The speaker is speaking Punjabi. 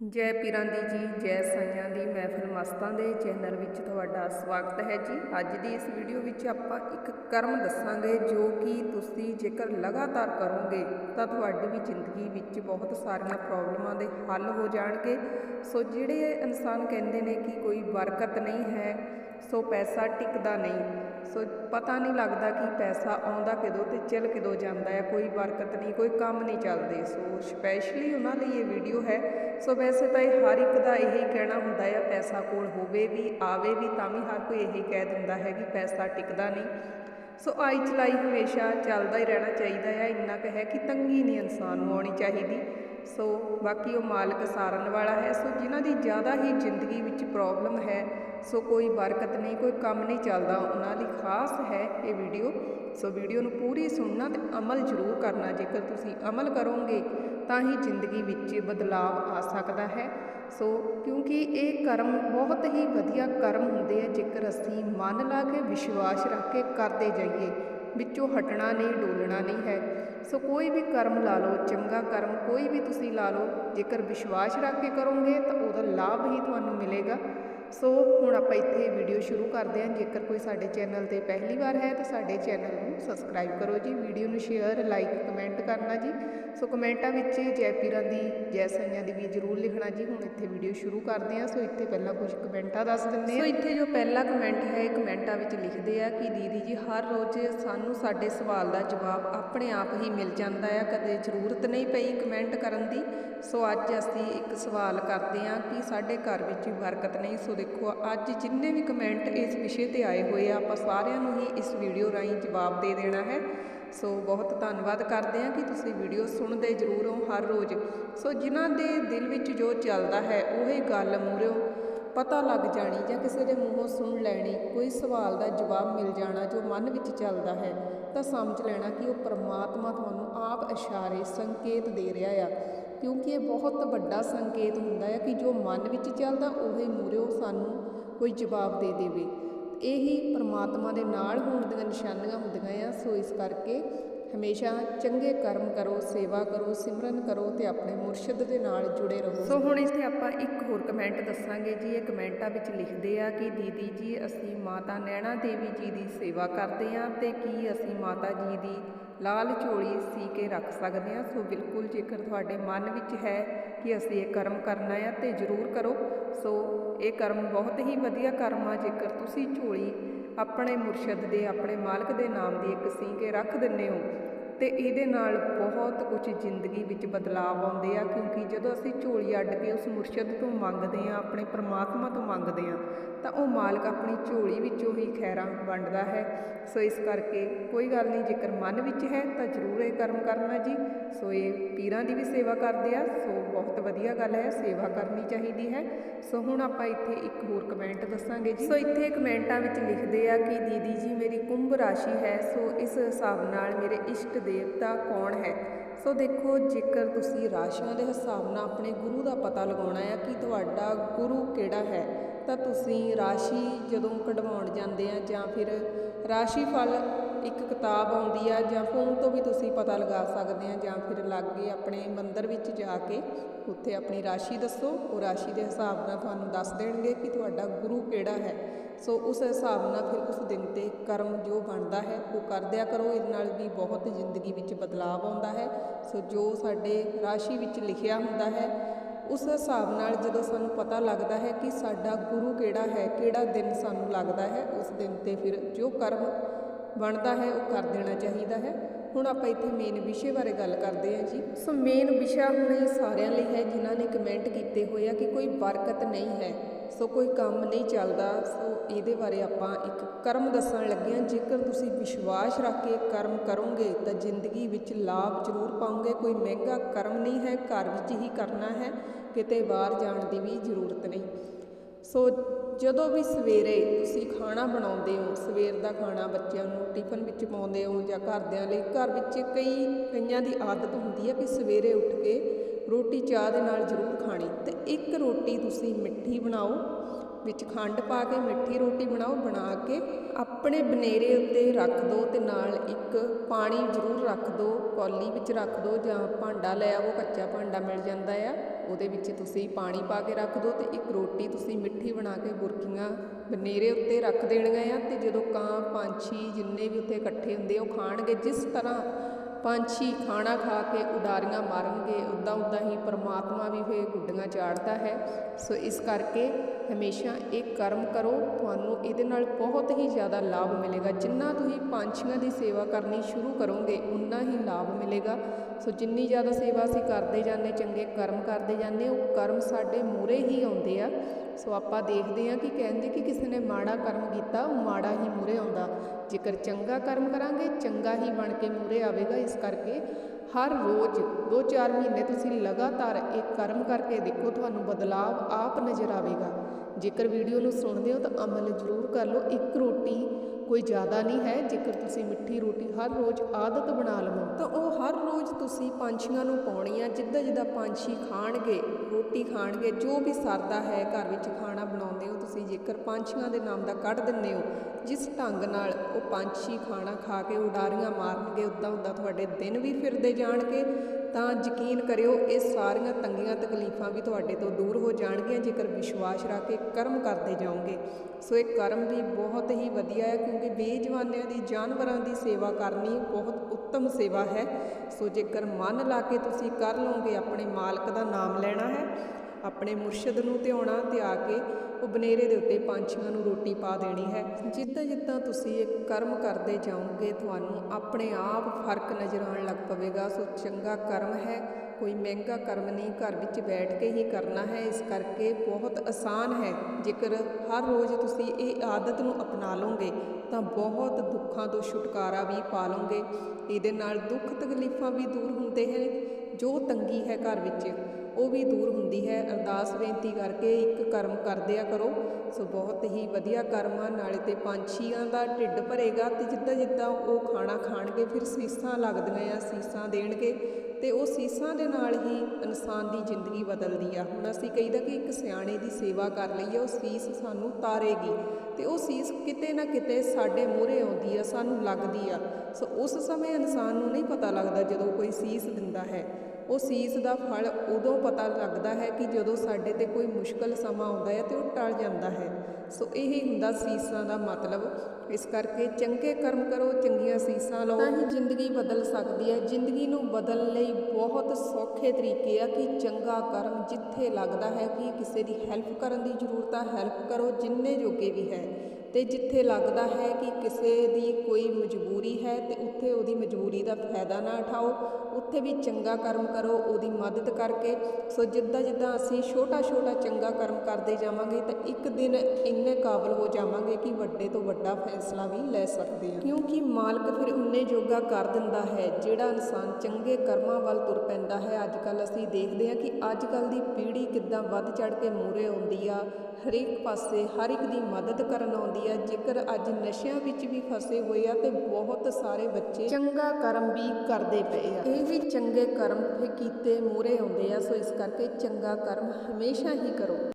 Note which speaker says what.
Speaker 1: ਜੈ ਪੀਰਾਂ ਦੀ ਜੀ, ਜੈ ਸਾਈਆਂ ਦੀ ਮਹਿਫਿਲ ਮਸਤਾਂ ਦੇ ਚੈਨਲ ਵਿੱਚ ਤੁਹਾਡਾ ਸਵਾਗਤ ਹੈ ਜੀ। ਅੱਜ ਦੀ ਇਸ ਵੀਡੀਓ ਵਿੱਚ ਆਪਾਂ ਇੱਕ ਕਰਮ ਦੱਸਾਂਗੇ ਜੋ ਕਿ ਤੁਸੀਂ ਜੇਕਰ ਲਗਾਤਾਰ ਕਰੋਗੇ ਤਾਂ ਤੁਹਾਡੀ ਵੀ ਜ਼ਿੰਦਗੀ ਵਿੱਚ ਬਹੁਤ ਸਾਰੀਆਂ ਪ੍ਰੋਬਲਮਾਂ ਦੇ ਹੱਲ ਹੋ ਜਾਣਗੇ। ਸੋ ਜਿਹੜੇ ਇਨਸਾਨ ਕਹਿੰਦੇ ਨੇ ਕਿ ਕੋਈ ਬਰਕਤ ਨਹੀਂ ਹੈ, ਸੋ ਪੈਸਾ ਟਿਕਦਾ ਨਹੀਂ। ਸੋ ਪਤਾ ਨਹੀਂ ਲੱਗਦਾ ਕਿ ਪੈਸਾ ਆਉਂਦਾ ਕਿਦੋਂ ਤੇ ਚਲ ਕਿਦੋਂ ਜਾਂਦਾ ਹੈ, ਕੋਈ ਬਰਕਤ ਨਹੀਂ, ਕੋਈ ਕੰਮ ਨਹੀਂ ਚੱਲਦੇ। ਸੋ ਸਪੈਸ਼ਲੀ ਉਹਨਾਂ ਲਈ ਇਹ ਵੀਡੀਓ ਹੈ। ਸੋ ਵੈਸੇ ਤਾਂ ਇਹ ਹਰ ਇੱਕ ਦਾ ਇਹੀ ਕਹਿਣਾ ਹੁੰਦਾ ਹੈ, ਪੈਸਾ ਕੋਲ ਹੋਵੇ ਵੀ, ਆਵੇ ਵੀ, ਤਾਂ ਵੀ ਹਰ ਕੋਈ ਇਹੀ ਕਹਿ ਦਿੰਦਾ ਹੈ ਕਿ ਪੈਸਾ ਟਿਕਦਾ ਨਹੀਂ। ਸੋ ਆਈ ਚਲਾਈ ਹਮੇਸ਼ਾ ਚੱਲਦਾ ਹੀ ਰਹਿਣਾ ਚਾਹੀਦਾ ਹੈ, ਇੰਨਾ ਕੁ ਹੈ ਕਿ ਤੰਗੀ ਨਹੀਂ ਇਨਸਾਨ ਨੂੰ ਆਉਣੀ ਚਾਹੀਦੀ। ਸੋ ਬਾਕੀ ਉਹ ਮਾਲਕ ਸਾਰਨ ਵਾਲਾ ਹੈ, ਸੋ ਜਿਨ੍ਹਾਂ ਦੀ ਜ਼ਿਆਦਾ ਹੀ ਜ਼ਿੰਦਗੀ ਵਿੱਚ ਪ੍ਰੋਬਲਮ ਹੈ, ਸੋ ਕੋਈ ਬਰਕਤ ਨਹੀਂ, ਕੋਈ ਕੰਮ ਨਹੀਂ ਚੱਲਦਾ, ਉਹਨਾਂ ਲਈ ਖਾਸ ਹੈ ਇਹ ਵੀਡੀਓ ਸੋ ਵੀਡੀਓ ਨੂੰ ਪੂਰੀ ਸੁਣਨਾ ਤੇ ਅਮਲ ਜ਼ਰੂਰ ਕਰਨਾ, ਜੇਕਰ ਤੁਸੀਂ ਅਮਲ ਕਰੋਗੇ ਤਾਂ ਹੀ ਜ਼ਿੰਦਗੀ ਵਿੱਚ ਬਦਲਾਵ ਆ ਸਕਦਾ ਹੈ। ਸੋ ਕਿਉਂਕਿ ਇਹ ਕਰਮ ਬਹੁਤ ਹੀ ਵਧੀਆ ਕਰਮ ਹੁੰਦੇ ਆ, ਜੇਕਰ ਅਸੀਂ ਮਨ ਲਾ ਕੇ ਵਿਸ਼ਵਾਸ ਰੱਖ ਕੇ ਕਰਦੇ ਜਾਈਏ ਵਿੱਚੋਂ ਹਟਣਾ ਨਹੀਂ, ਡੋਲਣਾ ਨਹੀਂ ਹੈ। ਸੋ ਕੋਈ ਵੀ ਕਰਮ ਲਾ ਲਓ, ਚੰਗਾ ਕਰਮ, ਕੋਈ ਵੀ ਤੁਸੀਂ ਲਾ ਲਓ, ਜੇਕਰ ਵਿਸ਼ਵਾਸ ਰੱਖ ਕੇ ਕਰੋਗੇ ਤਾਂ ਉਹਦਾ ਲਾਭ ਹੀ ਤੁਹਾਨੂੰ ਮਿਲੇਗਾ। ਸੋ ਹੁਣ ਆਪਾਂ ਇੱਥੇ ਵੀਡੀਓ ਸ਼ੁਰੂ ਕਰਦੇ ਹਾਂ। ਜੇਕਰ ਕੋਈ ਸਾਡੇ ਚੈਨਲ ਤੇ ਪਹਿਲੀ ਵਾਰ ਹੈ ਤਾਂ ਸਾਡੇ ਚੈਨਲ ਨੂੰ ਸਬਸਕ੍ਰਾਈਬ ਕਰੋ ਜੀ। ਵੀਡੀਓ ਨੂੰ ਸ਼ੇਅਰ ਲਾਈਕ ਕਮੈਂਟ ਕਰਨਾ ਜੀ। ਸੋ ਕਮੈਂਟਾਂ ਵਿੱਚ ਜੈ ਪੀਰਾਂ ਦੀ, ਜੈ ਸਾਈਆਂ ਦੀ ਵੀ ਜਰੂਰ ਲਿਖਣਾ ਜੀ। ਹੁਣ ਇੱਥੇ ਵੀਡੀਓ ਸ਼ੁਰੂ ਕਰਦੇ ਹਾਂ। ਸੋ ਇੱਥੇ ਪਹਿਲਾਂ ਕੁਝ ਕਮੈਂਟਾਂ ਦੱਸ ਦਿੰਦੇ ਹਾਂ। ਸੋ ਇੱਥੇ ਜੋ ਪਹਿਲਾ ਕਮੈਂਟ ਹੈ ਕਮੈਂਟਾਂ ਵਿੱਚ ਲਿਖਦੇ ਆ ਕਿ ਦੀਦੀ ਜੀ, ਹਰ ਰੋਜ਼ ਸਾਨੂੰ ਸਾਡੇ ਸਵਾਲ ਦਾ ਜਵਾਬ ਆਪਣੇ ਆਪ ਹੀ ਮਿਲ ਜਾਂਦਾ ਹੈ ਕਦੇ ਜ਼ਰੂਰਤ ਨਹੀਂ ਪਈ ਕਮੈਂਟ ਕਰਨ ਦੀ। ਸੋ ਅੱਜ ਅਸੀਂ ਇੱਕ ਸਵਾਲ ਕਰਦੇ ਹਾਂ ਕਿ ਸਾਡੇ ਘਰ ਵਿੱਚ ਬਰਕਤ ਨਹੀਂ, ਸੋ ਦੇਖੋ, ਅੱਜ ਜਿੰਨੇ ਵੀ ਕਮੈਂਟ ਇਸ ਵਿਸ਼ੇ ਤੇ ਆਏ ਹੋਏ ਆ, ਆਪਾਂ ਸਾਰਿਆਂ ਨੂੰ ਹੀ ਇਸ ਵੀਡੀਓ ਰਾਹੀਂ ਜਵਾਬ ਦੇ ਦੇਣਾ ਹੈ। ਸੋ ਬਹੁਤ ਧੰਨਵਾਦ ਕਰਦੇ ਹਾਂ ਕਿ ਤੁਸੀਂ ਵੀਡੀਓ ਸੁਣਦੇ ਜ਼ਰੂਰ ਹੋ ਹਰ ਰੋਜ਼। ਸੋ ਜਿਨ੍ਹਾਂ ਦੇ ਦਿਲ ਵਿੱਚ ਜੋ ਚੱਲਦਾ ਹੈ, ਉਹੀ ਗੱਲ ਮੂਹਰੋਂ ਪਤਾ ਲੱਗ ਜਾਣੀ ਜਾਂ ਕਿਸੇ ਦੇ ਮੂੰਹੋਂ ਸੁਣ ਲੈਣੀ, ਕੋਈ ਸਵਾਲ ਦਾ ਜਵਾਬ ਮਿਲ ਜਾਣਾ ਜੋ ਮਨ ਵਿੱਚ ਚੱਲਦਾ ਹੈ, ਤਾਂ ਸਮਝ ਲੈਣਾ ਕਿ ਉਹ ਪਰਮਾਤਮਾ ਤੁਹਾਨੂੰ ਆਪ ਇਸ਼ਾਰੇ, ਸੰਕੇਤ ਦੇ ਰਿਹਾ ਆ। ਕਿਉਂਕਿ ਇਹ ਬਹੁਤ ਵੱਡਾ ਸੰਕੇਤ ਹੁੰਦਾ ਹੈ ਕਿ ਜੋ ਮਨ ਵਿੱਚ ਚੱਲਦਾ, ਉਹੀ ਮੂਹਰੋਂ ਸਾਨੂੰ ਕੋਈ ਜਵਾਬ ਦੇ ਦੇਵੇ। ਇਹੀ ਪਰਮਾਤਮਾ ਦੇ ਨਾਲ ਹੋਣ ਦੀਆਂ ਨਿਸ਼ਾਨੀਆਂ ਹੁੰਦੀਆਂ ਆ। ਸੋ ਇਸ ਕਰਕੇ ਹਮੇਸ਼ਾ ਚੰਗੇ ਕਰਮ ਕਰੋ, ਸੇਵਾ ਕਰੋ, ਸਿਮਰਨ ਕਰੋ ਤੇ ਆਪਣੇ ਮੁਰਸ਼ਿਦ ਦੇ ਨਾਲ ਜੁੜੇ ਰਹੋ। ਸੋ ਹੁਣ ਇੱਥੇ ਆਪਾਂ ਇੱਕ ਹੋਰ ਕਮੈਂਟ ਦੱਸਾਂਗੇ ਜੀ। ਇਹ ਕਮੈਂਟਾਂ ਵਿੱਚ ਲਿਖਦੇ ਆ ਕਿ, ਦੀਦੀ ਜੀ, ਅਸੀਂ ਮਾਤਾ ਨੈਣਾ ਦੇਵੀ ਜੀ ਦੀ ਸੇਵਾ ਕਰਦੇ ਆ ਤੇ ਕੀ ਅਸੀਂ ਮਾਤਾ ਜੀ ਦੀ ਲਾਲ ਝੋਲੀ ਸੀ ਕੇ ਰੱਖ ਸਕਦੇ ਹਾਂ। ਸੋ ਬਿਲਕੁਲ ਜੇਕਰ ਤੁਹਾਡੇ ਮਨ ਵਿੱਚ ਹੈ ਕਿ ਅਸੀਂ ਇਹ ਕਰਮ ਕਰਨਾ ਹੈ ਤੇ ਜ਼ਰੂਰ ਕਰੋ। ਸੋ ਇਹ ਕਰਮ ਬਹੁਤ ਹੀ ਵਧੀਆ ਕਰਮ ਆ। ਜੇਕਰ ਤੁਸੀਂ ਝੋਲੀ ਆਪਣੇ ਮੁਰਸ਼ਦ ਦੇ, ਆਪਣੇ ਮਾਲਕ ਦੇ ਨਾਮ ਦੀ ਇੱਕ ਸੀ ਕੇ ਰੱਖ ਦਿੰਨੇ ਹੋ ਅਤੇ ਇਹਦੇ ਨਾਲ ਬਹੁਤ ਕੁਝ ਜ਼ਿੰਦਗੀ ਵਿੱਚ ਬਦਲਾਵ ਆਉਂਦੇ ਆ, ਕਿਉਂਕਿ ਜਦੋਂ ਅਸੀਂ ਝੋਲੀ ਅੱਡ ਕੇ ਉਸ ਮੁਰਸ਼ਦ ਤੋਂ ਮੰਗਦੇ ਆ, ਆਪਣੇ ਪਰਮਾਤਮਾ ਤੋਂ ਮੰਗਦੇ ਆ, ਤਾਂ ਉਹ ਮਾਲਕ ਆਪਣੀ ਝੋਲੀ ਵਿੱਚੋਂ ਹੀ ਖੈਰਾਂ ਵੰਡਦਾ ਹੈ। ਸੋ ਇਸ ਕਰਕੇ ਕੋਈ ਗੱਲ ਨਹੀਂ, ਜੇਕਰ ਮਨ ਵਿੱਚ ਹੈ ਤਾਂ ਜ਼ਰੂਰ ਇਹ ਕਰਮ ਕਰਨਾ ਜੀ। ਸੋ ਇਹ ਪੀਰਾਂ ਦੀ ਵੀ ਸੇਵਾ ਕਰਦੇ ਆ, ਸੋ ਬਹੁਤ ਵਧੀਆ ਗੱਲ ਹੈ, ਸੇਵਾ ਕਰਨੀ ਚਾਹੀਦੀ ਹੈ। ਸੋ ਹੁਣ ਆਪਾਂ ਇੱਥੇ ਇੱਕ ਹੋਰ ਕਮੈਂਟ ਦੱਸਾਂਗੇ ਜੀ। ਸੋ ਇੱਥੇ ਕਮੈਂਟਾਂ ਵਿੱਚ ਲਿਖਦੇ ਆ ਕਿ ਦੀਦੀ ਜੀ, ਮੇਰੀ ਕੁੰਭ ਰਾਸ਼ੀ ਹੈ, ਸੋ ਇਸ ਹਿਸਾਬ ਨਾਲ ਮੇਰੇ ਇਸ਼ਟ ਦੇਵਤਾ ਕੌਣ ਹੈ? ਸੋ ਦੇਖੋ, ਜੇਕਰ ਤੁਸੀਂ ਰਾਸ਼ੀਆਂ ਦੇ ਹਿਸਾਬ ਨਾਲ ਆਪਣੇ ਗੁਰੂ ਦਾ ਪਤਾ ਲਗਾਉਣਾ ਹੈ ਕਿ ਤੁਹਾਡਾ ਗੁਰੂ ਕਿਹੜਾ ਹੈ, ਤਾਂ ਤੁਸੀਂ ਰਾਸ਼ੀ ਜਦੋਂ ਕਢਵਾਉਣ ਜਾਂਦੇ ਆ ਜਾਂ ਫਿਰ ਰਾਸ਼ੀ ਫਲ ਇੱਕ ਕਿਤਾਬ ਆਉਂਦੀ ਆ ਜਾਂ ਫੋਨ ਤੋਂ ਵੀ ਤੁਸੀਂ ਪਤਾ ਲਗਾ ਸਕਦੇ ਆ ਜਾਂ ਫਿਰ ਲਾਗੇ ਆਪਣੇ ਮੰਦਰ ਵਿੱਚ ਜਾ ਕੇ ਉੱਥੇ ਆਪਣੀ ਰਾਸ਼ੀ ਦੱਸੋ, ਉਹ ਰਾਸ਼ੀ ਦੇ ਹਿਸਾਬ ਨਾਲ ਤੁਹਾਨੂੰ ਦੱਸ ਦੇਣਗੇ ਕਿ ਤੁਹਾਡਾ ਗੁਰੂ ਕਿਹੜਾ ਹੈ। ਸੋ ਉਸ ਹਿਸਾਬ ਨਾਲ ਫਿਰ ਉਸ ਦਿਨ ਤੇ ਕਰਮ ਜੋ ਬਣਦਾ ਹੈ, ਉਹ ਕਰਦਿਆ ਕਰੋ। ਇਹਦੇ ਨਾਲ ਵੀ ਬਹੁਤ ਜ਼ਿੰਦਗੀ ਵਿੱਚ ਬਦਲਾਅ ਆਉਂਦਾ ਹੈ। ਸੋ ਜੋ ਸਾਡੇ ਰਾਸ਼ੀ ਵਿੱਚ ਲਿਖਿਆ ਹੁੰਦਾ ਹੈ, ਉਸ ਹਿਸਾਬ ਨਾਲ ਜਦੋਂ ਸਾਨੂੰ ਪਤਾ ਲੱਗਦਾ ਹੈ ਕਿ ਸਾਡਾ ਗੁਰੂ ਕਿਹੜਾ ਹੈ, ਕਿਹੜਾ ਦਿਨ ਸਾਨੂੰ ਲੱਗਦਾ ਹੈ, ਉਸ ਦਿਨ ਤੇ ਫਿਰ ਜੋ ਕਰਮ ਬਣਦਾ ਹੈ, ਉਹ ਕਰ ਦੇਣਾ ਚਾਹੀਦਾ ਹੈ। ਹੁਣ ਆਪਾਂ ਇੱਥੇ ਮੇਨ ਵਿਸ਼ੇ ਬਾਰੇ ਗੱਲ ਕਰਦੇ ਹਾਂ ਜੀ। ਸੋ ਮੇਨ ਵਿਸ਼ਾ ਹੁਣ ਇਹ ਸਾਰਿਆਂ ਲਈ ਹੈ, ਜਿਨ੍ਹਾਂ ਨੇ ਕਮੈਂਟ ਕੀਤੇ ਹੋਏ ਆ ਕਿ ਕੋਈ ਬਰਕਤ ਨਹੀਂ ਹੈ। ਸੋ ਕੋਈ ਕੰਮ ਨਹੀਂ ਚੱਲਦਾ। ਸੋ ਇਹਦੇ ਬਾਰੇ ਆਪਾਂ ਇੱਕ ਕਰਮ ਦੱਸਣ ਲੱਗੇ ਹਾਂ। ਜੇਕਰ ਤੁਸੀਂ ਵਿਸ਼ਵਾਸ ਰੱਖ ਕੇ ਕਰਮ ਕਰੋਗੇ, ਤਾਂ ਜ਼ਿੰਦਗੀ ਵਿੱਚ ਲਾਭ ਜ਼ਰੂਰ ਪਾਓਗੇ। ਕੋਈ ਮਹਿੰਗਾ ਕਰਮ ਨਹੀਂ ਹੈ। ਘਰ ਵਿੱਚ ਹੀ ਕਰਨਾ ਹੈ। ਕਿਤੇ ਬਾਹਰ ਜਾਣ ਦੀ ਵੀ ਜ਼ਰੂਰਤ ਨਹੀਂ। ਸੋ ਜਦੋਂ ਵੀ ਸਵੇਰੇ ਤੁਸੀਂ ਖਾਣਾ ਬਣਾਉਂਦੇ ਹੋ, ਸਵੇਰ ਦਾ ਖਾਣਾ ਬੱਚਿਆਂ ਨੂੰ ਟਿਫਨ ਵਿੱਚ ਪਾਉਂਦੇ ਹੋ ਜਾਂ ਘਰਦਿਆਂ ਲਈ, ਘਰ ਵਿੱਚ ਕਈ ਕਈਆਂ ਦੀ ਆਦਤ ਹੁੰਦੀ ਹੈ ਕਿ ਸਵੇਰੇ ਉੱਠ ਕੇ ਰੋਟੀ ਚਾਹ ਦੇ ਨਾਲ ਜ਼ਰੂਰ ਖਾਣੀ। ਤੇ ਇੱਕ ਰੋਟੀ ਤੁਸੀਂ ਮਿੱਠੀ ਬਣਾਓ ਵਿੱਚ ਖੰਡ ਪਾ ਕੇ, ਮਿੱਠੀ ਰੋਟੀ ਬਣਾਓ, ਬਣਾ ਕੇ ਆਪਣੇ ਬਨੇਰੇ ਉੱਤੇ ਰੱਖ ਦਿਓ ਤੇ ਨਾਲ ਇੱਕ ਪਾਣੀ ਜ਼ਰੂਰ ਰੱਖ ਦਿਓ ਕੌਲੀ ਵਿੱਚ ਰੱਖ ਦਿਓ ਜਾਂ ਭਾਂਡਾ ਲੈ ਆਵੋ, ਕੱਚਾ ਭਾਂਡਾ ਮਿਲ ਜਾਂਦਾ ਆ। ਉਹਦੇ ਵਿੱਚ ਤੁਸੀਂ ਪਾਣੀ ਪਾ ਕੇ ਰੱਖ ਦਿਓ ਤੇ ਇੱਕ ਰੋਟੀ ਤੁਸੀਂ ਮਿੱਠੀ ਬਣਾ ਕੇ ਬੁਰਕੀਆਂ ਬਨੇਰੇ ਉੱਤੇ ਰੱਖ ਦੇਣੀਆਂ ਆ ਤੇ ਜਦੋਂ ਕਾਂ, ਪੰਛੀ ਜਿੰਨੇ ਵੀ ਉੱਥੇ ਇਕੱਠੇ ਹੁੰਦੇ ਉਹ ਖਾਣਗੇ। ਜਿਸ ਤਰ੍ਹਾਂ ਪੰਛੀ ਖਾਣਾ ਖਾ ਕੇ ਉਡਾਰੀਆਂ ਮਾਰਨਗੇ ਉੱਦਾਂ ਉੱਦਾਂ ਹੀ ਪਰਮਾਤਮਾ ਵੀ ਫੇਰ ਗੁੱਡੀਆਂ ਚਾੜਦਾ ਹੈ। ਸੋ ਇਸ ਕਰਕੇ ਹਮੇਸ਼ਾ ਇਹ ਕਰਮ ਕਰੋ, ਤੁਹਾਨੂੰ ਇਹਦੇ ਨਾਲ ਬਹੁਤ ਹੀ ਜ਼ਿਆਦਾ ਲਾਭ ਮਿਲੇਗਾ। ਜਿੰਨਾ ਤੁਸੀਂ ਪੰਛੀਆਂ ਦੀ ਸੇਵਾ ਕਰਨੀ ਸ਼ੁਰੂ ਕਰੋਗੇ ਉਨਾ ਹੀ ਲਾਭ ਮਿਲੇਗਾ। ਸੋ ਜਿੰਨੀ ਜ਼ਿਆਦਾ ਸੇਵਾ ਅਸੀਂ ਕਰਦੇ ਜਾਂਦੇ, ਚੰਗੇ ਕਰਮ ਕਰਦੇ ਜਾਂਦੇ, ਉਹ ਕਰਮ ਸਾਡੇ ਮੂਰੇ ਹੀ ਆਉਂਦੇ ਆ। ਸੋ ਆਪਾਂ ਦੇਖਦੇ ਹਾਂ ਕਿ ਕਹਿੰਦੇ ਕਿ ਕਿਸੇ ਨੇ ਮਾੜਾ ਕਰਮ ਕੀਤਾ, ਉਹ ਮਾੜਾ ਹੀ ਮੂਰੇ ਆਉਂਦਾ। ਜੇਕਰ ਚੰਗਾ ਕਰਮ ਕਰਾਂਗੇ, ਚੰਗਾ ਹੀ ਬਣ ਕੇ ਮੂਰੇ ਆਵੇਗਾ। ਇਸ ਕਰਕੇ ਹਰ ਰੋਜ਼ 2-4 ਮਹੀਨੇ ਤੁਸੀਂ ਲਗਾਤਾਰ ਇਹ ਕਰਮ ਕਰਕੇ ਦੇਖੋ, ਤੁਹਾਨੂੰ ਬਦਲਾਵ ਆਪ ਨਜ਼ਰ ਆਵੇਗਾ। ਜੇਕਰ ਵੀਡੀਓ ਨੂੰ ਸੁਣਦੇ ਹੋ ਤਾਂ ਅਮਲ ਜ਼ਰੂਰ ਕਰ ਲਓ। ਇੱਕ ਰੋਟੀ ਕੋਈ ਜ਼ਿਆਦਾ ਨਹੀਂ ਹੈ, ਜੇਕਰ ਤੁਸੀਂ ਮਿੱਠੀ ਰੋਟੀ ਹਰ ਰੋਜ਼ ਆਦਤ ਬਣਾ ਲਵੋ। ਤਾਂ ਉਹ ਹਰ ਰੋਜ਼ ਤੁਸੀਂ ਪੰਛੀਆਂ ਨੂੰ ਪਾਉਣੀ ਆ ਜਿੱਦਾਂ ਜਿੱਦਾਂ ਪੰਛੀ ਖਾਣਗੇ, ਰੋਟੀ ਖਾਣਗੇ, ਜੋ ਵੀ ਸਰਦਾ ਹੈ ਘਰ ਵਿੱਚ ਖਾਣਾ ਬਣਾਉਂਦੇ ਹੋ, ਤੁਸੀਂ ਜੇਕਰ ਪੰਛੀਆਂ ਦੇ ਨਾਮ ਦਾ ਕੱਢ ਦਿੰਦੇ ਹੋ, ਜਿਸ ਢੰਗ ਨਾਲ ਉਹ ਪੰਛੀ ਖਾਣਾ ਖਾ ਕੇ ਉਡਾਰੀਆਂ ਮਾਰਨਗੇ, ਉਦਾਂ ਉਦਾਂ ਤੁਹਾਡੇ ਦਿਨ ਵੀ ਫਿਰਦੇ ਜਾਣਗੇ, ਤਾਂ ਯਕੀਨ ਕਰਿਓ ਇਹ ਸਾਰੀਆਂ ਤੰਗੀਆਂ ਤਕਲੀਫਾਂ ਵੀ ਤੁਹਾਡੇ ਤੋਂ ਦੂਰ ਹੋ ਜਾਣਗੀਆਂ, ਜੇਕਰ ਵਿਸ਼ਵਾਸ ਰੱਖ ਕੇ ਕਰਮ ਕਰਦੇ ਜਾਓਗੇ। ਸੋ ਇਹ ਕਰਮ ਵੀ ਬਹੁਤ ਹੀ ਵਧੀਆ ਹੈ, ਕਿਉਂਕਿ ਬੇਜਵਾਨਿਆਂ ਦੀ, ਜਾਨਵਰਾਂ ਦੀ ਸੇਵਾ ਕਰਨੀ ਬਹੁਤ ਉੱਤਮ ਸੇਵਾ ਹੈ। ਸੋ ਜੇਕਰ ਮਨ ਲਾ ਕੇ ਤੁਸੀਂ ਕਰ ਲਓਗੇ, ਆਪਣੇ ਮਾਲਕ ਦਾ ਨਾਮ ਲੈਣਾ ਹੈ। ਆਪਣੇ ਮੁਰਸ਼ਿਦ ਨੂੰ ਧਿਆਉਣਾ ਤੇ ਆ ਕੇ ਉਹ ਬਨੇਰੇ ਦੇ ਉੱਤੇ ਪੰਛੀਆਂ ਨੂੰ ਰੋਟੀ ਪਾ ਦੇਣੀ ਹੈ। ਜਿੱਦਾਂ ਜਿੱਦਾਂ ਤੁਸੀਂ ਇਹ ਕਰਮ ਕਰਦੇ ਜਾਓਗੇ, ਤੁਹਾਨੂੰ ਆਪਣੇ ਆਪ ਫ਼ਰਕ ਨਜ਼ਰ ਆਉਣ ਲੱਗ ਪਵੇਗਾ। ਸੋ ਚੰਗਾ ਕਰਮ ਹੈ, ਕੋਈ ਮਹਿੰਗਾ ਕਰਮ ਨਹੀਂ, ਘਰ ਵਿੱਚ ਬੈਠ ਕੇ ਹੀ ਕਰਨਾ ਹੈ। ਇਸ ਕਰਕੇ ਬਹੁਤ ਆਸਾਨ ਹੈ। ਜੇਕਰ ਹਰ ਰੋਜ਼ ਤੁਸੀਂ ਇਹ ਆਦਤ ਨੂੰ ਅਪਣਾ ਲਓਗੇ, ਤਾਂ ਬਹੁਤ ਦੁੱਖਾਂ ਤੋਂ ਛੁਟਕਾਰਾ ਵੀ ਪਾ ਲਓਗੇ। ਇਹਦੇ ਨਾਲ ਦੁੱਖ ਤਕਲੀਫਾਂ ਵੀ ਦੂਰ ਹੁੰਦੇ ਹਨ। ਜੋ ਤੰਗੀ ਹੈ ਘਰ ਵਿੱਚ ਉਹ ਵੀ ਦੂਰ ਹੁੰਦੀ ਹੈ। ਅਰਦਾਸ ਬੇਨਤੀ ਕਰਕੇ ਇੱਕ ਕਰਮ ਕਰਦਿਆ ਕਰੋ। ਸੋ ਬਹੁਤ ਹੀ ਵਧੀਆ ਕਰਮ ਆ। ਨਾਲੇ ਤੇ ਪੰਛੀਆਂ ਦਾ ਢਿੱਡ ਭਰੇਗਾ ਤੇ ਜਿੱਦਾਂ ਜਿੱਦਾਂ ਉਹ ਖਾਣਾ ਖਾਣਗੇ, ਫਿਰ ਸੀਸਾਂ ਲੱਗਦੀਆਂ ਆ, ਸੀਸਾਂ ਦੇਣਗੇ ਤੇ ਉਹ ਸੀਸਾਂ ਦੇ ਨਾਲ ਹੀ ਇਨਸਾਨ ਦੀ ਜ਼ਿੰਦਗੀ ਬਦਲਦੀ ਆ। ਹੁਣ ਅਸੀਂ ਕਹੀਦਾ ਕਿ ਇੱਕ ਸਿਆਣੇ ਦੀ ਸੇਵਾ ਕਰ ਲਈਏ ਉਹ ਸੀਸ ਸਾਨੂੰ ਤਾਰੇਗੀ ਤੇ ਉਹ ਸੀਸ ਕਿਤੇ ਨਾ ਕਿਤੇ ਸਾਡੇ ਮੂਹਰੇ ਆਉਂਦੀ ਆ, ਸਾਨੂੰ ਲੱਗਦੀ ਆ। ਸੋ ਉਸ ਸਮੇਂ ਇਨਸਾਨ ਨੂੰ ਨਹੀਂ ਪਤਾ ਲੱਗਦਾ ਜਦੋਂ ਕੋਈ ਸੀਸ ਦਿੰਦਾ ਹੈ। ਉਹ ਸੀਸ ਦਾ ਫਲ ਉਦੋਂ ਪਤਾ ਲੱਗਦਾ ਹੈ ਕਿ ਜਦੋਂ ਸਾਡੇ ਤੇ ਕੋਈ ਮੁਸ਼ਕਲ ਸਮਾਂ ਆਉਂਦਾ ਹੈ ਤੇ ਉਹ ਟਲ ਜਾਂਦਾ ਹੈ। ਸੋ ਇਹ ਹੀ ਹੁੰਦਾ ਸੀਸਾਂ ਦਾ ਮਤਲਬ। ਇਸ ਕਰਕੇ ਚੰਗੇ ਕਰਮ ਕਰੋ, ਚੰਗੀਆਂ ਸੀਸਾਂ ਲਓ। ਤਾਂ ਹੀ ਜ਼ਿੰਦਗੀ ਬਦਲ ਸਕਦੀ ਹੈ। ਜ਼ਿੰਦਗੀ ਨੂੰ ਬਦਲਣ ਲਈ ਬਹੁਤ ਸੌਖੇ ਤਰੀਕੇ ਆ ਕਿ ਚੰਗਾ ਕਰਮ ਜਿੱਥੇ ਲੱਗਦਾ ਹੈ ਕਿ ਕਿਸੇ ਦੀ ਹੈਲਪ ਕਰਨ ਦੀ ਜ਼ਰੂਰਤ ਆ ਹੈਲਪ ਕਰੋ ਜਿੰਨੇ ਜੋਗੇ ਵੀ ਹੈ। ਅਤੇ ਜਿੱਥੇ ਲੱਗਦਾ ਹੈ ਕਿ ਕਿਸੇ ਦੀ ਕੋਈ ਮਜਬੂਰੀ ਹੈ ਅਤੇ ਉੱਥੇ ਉਹਦੀ ਮਜਬੂਰੀ ਦਾ ਫਾਇਦਾ ਨਾ ਉਠਾਓ, ਉੱਥੇ ਵੀ ਚੰਗਾ ਕਰਮ ਕਰੋ, ਉਹਦੀ ਮਦਦ ਕਰਕੇ। ਸੋ ਜਿੱਦਾਂ ਜਿੱਦਾਂ ਅਸੀਂ ਛੋਟਾ ਛੋਟਾ ਚੰਗਾ ਕਰਮ ਕਰਦੇ ਜਾਵਾਂਗੇ ਤਾਂ ਇੱਕ ਦਿਨ ਇੰਨੇ ਕਾਬਲ ਹੋ ਜਾਵਾਂਗੇ ਕਿ ਵੱਡੇ ਤੋਂ ਵੱਡਾ ਫੈਸਲਾ ਵੀ ਲੈ ਸਕਦੇ ਹਾਂ। ਕਿਉਂਕਿ ਮਾਲਕ ਫਿਰ ਉਨੇ ਜੋਗਾ ਕਰ ਦਿੰਦਾ ਹੈ, ਜਿਹੜਾ ਇਨਸਾਨ ਚੰਗੇ ਕਰਮਾਂ ਵੱਲ ਤੁਰ ਪੈਂਦਾ ਹੈ। ਅੱਜ ਕੱਲ ਅਸੀਂ ਦੇਖਦੇ ਹਾਂ ਕਿ ਅੱਜ ਕੱਲ ਦੀ ਪੀੜ੍ਹੀ ਕਿੱਦਾਂ ਵੱਧ ਚੜ ਕੇ ਮੂਰੇ ਆਉਂਦੀ ਆ, ਹਰੇਕ ਪਾਸੇ ਹਰ ਇੱਕ ਦੀ ਮਦਦ ਕਰਨ ਆਉਂਦੀ ਆ ਜੇਕਰ ਅੱਜ ਨਸ਼ਿਆਂ ਵਿੱਚ ਵੀ ਫਸੇ ਹੋਏ ਆ ਤੇ ਬਹੁਤ ਸਾਰੇ ਬੱਚੇ ਚੰਗਾ ਕਰਮ ਵੀ ਕਰਦੇ ਪਏ ਆ। ਇਹ ਵੀ ਚੰਗੇ ਕਰਮ ਕੀਤੇ ਮੂਰੇ ਆਉਂਦੇ ਆ ਸੋ ਇਸ ਕਰਕੇ ਚੰਗਾ ਕਰਮ ਹਮੇਸ਼ਾ ਹੀ ਕਰੋ।